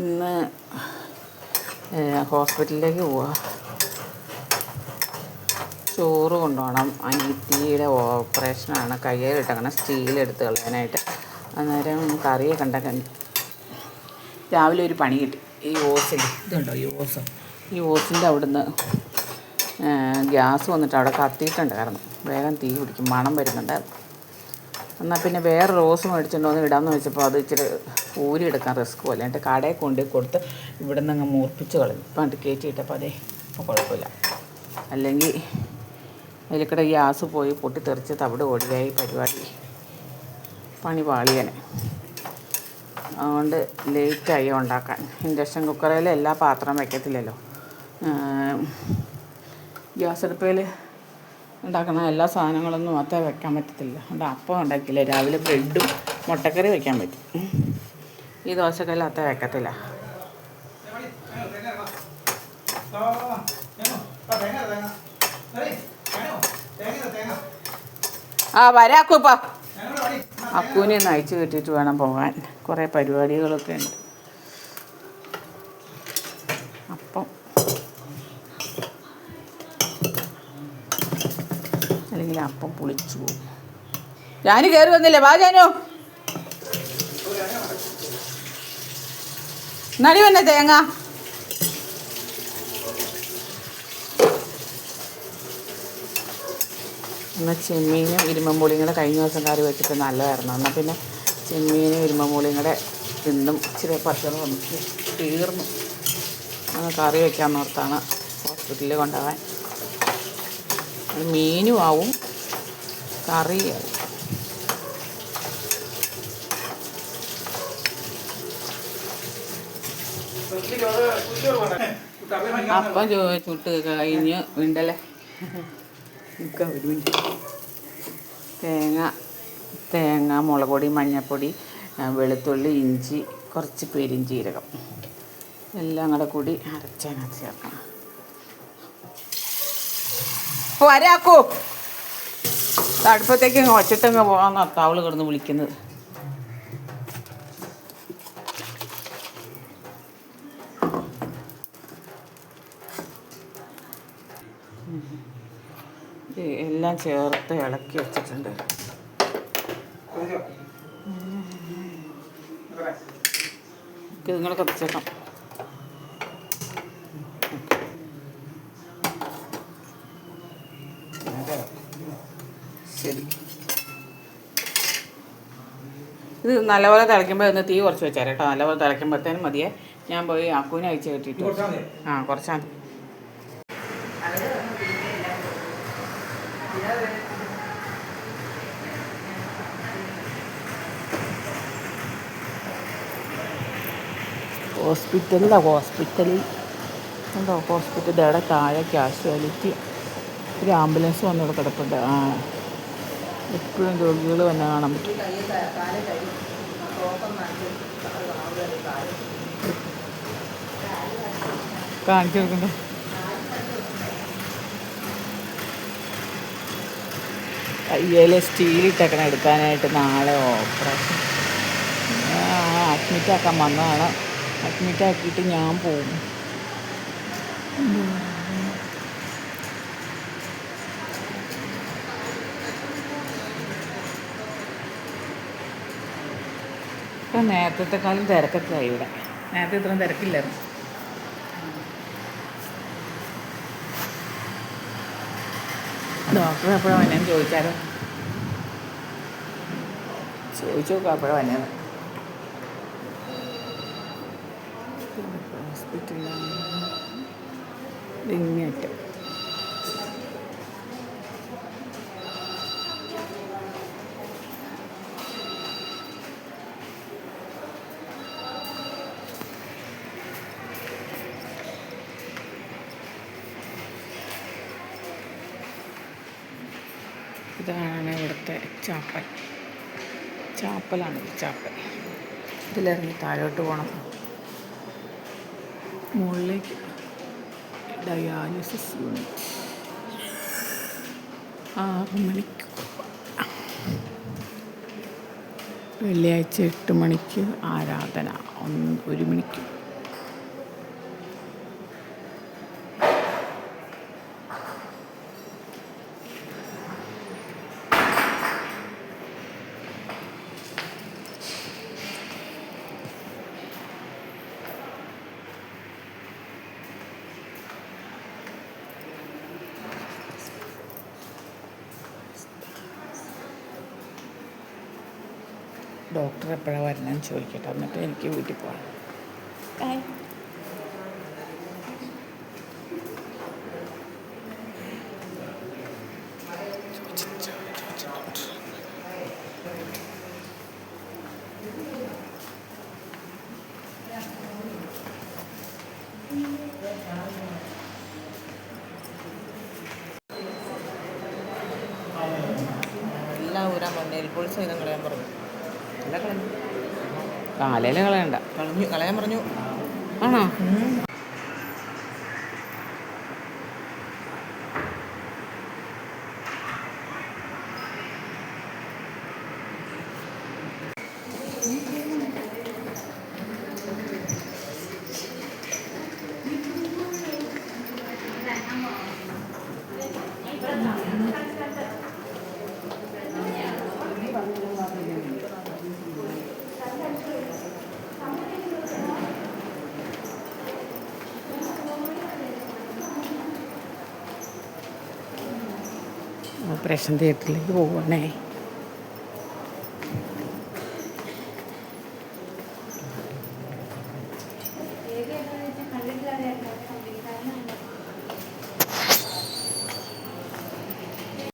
ഇന്ന് ഹോസ്പിറ്റലിലേക്ക് പോവാ. ചോറ് കൊണ്ടുപോകണം. അനിയത്തിയുടെ ഓപ്പറേഷനാണ്. കയ്യിലിട്ടങ്ങനെ സ്റ്റീൽ എടുത്ത് കളയാനായിട്ട്. അന്നേരം കറിയൊക്കെ ഉണ്ടാക്കാൻ. രാവിലെ ഒരു പണി കിട്ടി. ഈ ഓസിൽ ഇതുണ്ടോ ഈ ഓസ്? ഈ ഓസിന്റെ അവിടുന്ന് ഗ്യാസ് വന്നിട്ട് അവിടെ കത്തിയിട്ടുണ്ട്. കാരണം വേഗം തീ പിടിക്കും മണം വരുന്നുണ്ടായിരുന്നു എന്നാൽ പിന്നെ വേറെ റോസ് മേടിച്ചിട്ടുണ്ടോ എന്ന് ഇടാമെന്ന് വെച്ചപ്പോൾ അത് ഇച്ചിരി ഊരി എടുക്കാൻ റിസ്ക് പോലെ. എന്നിട്ട് കടയിൽ കൊണ്ട് കൊടുത്ത് ഇവിടെ നിന്ന് അങ്ങ് മൂർപ്പിച്ച് കളഞ്ഞു. ഇപ്പം അത് കയറ്റിയിട്ടപ്പോൾ അതേ ഇപ്പോൾ കുഴപ്പമില്ല. അല്ലെങ്കിൽ അതിലേക്കിടെ ഗ്യാസ് പോയി പൊട്ടിത്തെറിച്ച് തവിട് ഓടിയായി പരിപാടി. പണി പാളിയനെ. അതുകൊണ്ട് ലേറ്റായി ഉണ്ടാക്കാൻ. ഇൻഡക്ഷൻ കുക്കറിൽ എല്ലാ പാത്രം വയ്ക്കത്തില്ലല്ലോ ഗ്യാസ് അടുപ്പയിൽ ഉണ്ടാക്കുന്ന എല്ലാ സാധനങ്ങളൊന്നും അത്ര വെക്കാൻ പറ്റത്തില്ല. അതുകൊണ്ട് അപ്പം ഉണ്ടാക്കില്ല. രാവിലെ ബ്രെഡും മുട്ടക്കറി വയ്ക്കാൻ പറ്റും. ഈ ദോശക്കല്ല അത്ര വെക്കത്തില്ല. ആ വരാക്കൂപ്പ അക്കൂനെ ഒന്ന് അയച്ചു കിട്ടിയിട്ട് വേണം പോകാൻ. കുറേ പരിപാടികളൊക്കെ ഉണ്ട് അപ്പം അപ്പം പൊളിച്ചു പോകും ഞാൻ കയറി വന്നില്ലേ? വാ ജാനു. നടി വന്നെ തേങ്ങ. എന്നാൽ ചെമ്മീനും ഇരുമ്പമ്പുളിയും കൂടെ കഴിഞ്ഞ ദിവസം കറി വെച്ചിട്ട് നല്ലതായിരുന്നു. എന്നാൽ പിന്നെ ചെമ്മീനും ഇരുമ്പമ്പുളിയും കൂടെ ഇന്നും ഇച്ചിരി പച്ചമ വന്നു തീർന്നു. കറി വെക്കാൻ ഓർത്താണ് ഹോസ്പിറ്റലിൽ കൊണ്ടുപോകാൻ. മീനും ആവും. കറിയാവും അപ്പം ചുട്ട് കഴിഞ്ഞ് വീണ്ടല്ലേ തേങ്ങ തേങ്ങ മുളക് പൊടി മഞ്ഞൾപ്പൊടി വെളുത്തുള്ളി ഇഞ്ചി കുറച്ച് പെരിഞ്ചീരകം എല്ലാം കൂടെ കൂടി അരച്ചതിനകത്ത് ചേർക്കണം. വരാക്കൂ അടുപ്പത്തേക്ക് ഒറ്റത്തങ്ങ് പോകാന്ന് അത്താവൾ കിടന്ന് വിളിക്കുന്നത്. എല്ലാം ചേർത്ത് ഇളക്കി വെച്ചിട്ടുണ്ട്. ഇത് നിങ്ങൾ കത്തിച്ചേക്കാം ശരി. ഇത് നല്ലപോലെ തിളയ്ക്കുമ്പോൾ ഒന്ന് തീ കുറച്ച് വെച്ചാൽ കേട്ടോ. നല്ലപോലെ തിളയ്ക്കുമ്പോഴത്തേനും മതിയെ. ഞാൻ പോയി അക്കൂനെ അയച്ച് കെട്ടിയിട്ട് ആ കുറച്ചാൽ മതി. ഹോസ്പിറ്റലിലാണ് ഹോസ്പിറ്റലിൽ. ഉണ്ടോ ഹോസ്പിറ്റലിന്റെ അവിടെ താഴെ കാഷ്വാലിറ്റി. ഒരു ആംബുലൻസ് വന്നിവിടെ കിടപ്പുണ്ട്. ആ. എപ്പോഴും രോഗികൾ വന്ന് കാണാൻ പറ്റും. കാണിച്ചു കൊടുക്കണ്ടേ? കയ്യിൽ സ്റ്റീലിട്ടേക്കണം എടുക്കാനായിട്ട് നാളെ ഓപ്പറേഷൻ അഡ്മിറ്റാക്കാൻ വന്നതാണ്. അഡ്മിറ്റാക്കിയിട്ട് ഞാൻ പോകും ഇപ്പം നേരത്തെക്കാളും തിരക്കൊക്കെ ആയി ഇവിടെ. നേരത്തെ ഇത്രയും തിരക്കില്ലായിരുന്നു. ഡോക്ടർ എപ്പോഴാണ് വന്നതെന്ന് ചോദിച്ചാലോ? ചോദിച്ചു നോക്കാം എപ്പോഴാണ് വന്നത് ഹോസ്പിറ്റലിലാണ് ഇങ്ങേറ്റം ഇതാണ് ഇവിടുത്തെ ചാപ്പൽ. ചാപ്പലാണ് ചാപ്പൽ. ഇതിലിറങ്ങി താഴോട്ട് പോകണം മുകളിലേക്ക് ഡയാലിസിസ് യൂണിറ്റ്. ആറ് മണിക്ക് വെള്ളിയാഴ്ച എട്ട് മണിക്ക് ആരാധന. ഒന്ന് ഒരു മണിക്ക്. ഡോക്ടർ എപ്പോഴാണ് വരണമെന്ന് ചോദിക്കട്ടെ. എന്നിട്ട് എനിക്ക് വീട്ടിൽ പോകണം എല്ലാം ഊരാൻ പറഞ്ഞു നെയിൽ പോളിസ് ചെയ്തും കളയാൻ പറഞ്ഞു കാലയിൽ കളയണ്ട കളഞ്ഞു കളയാൻ പറഞ്ഞു. ആണോ? ഓപ്പറേഷൻ തിയേറ്ററിലേക്ക് പോവുകയാണേ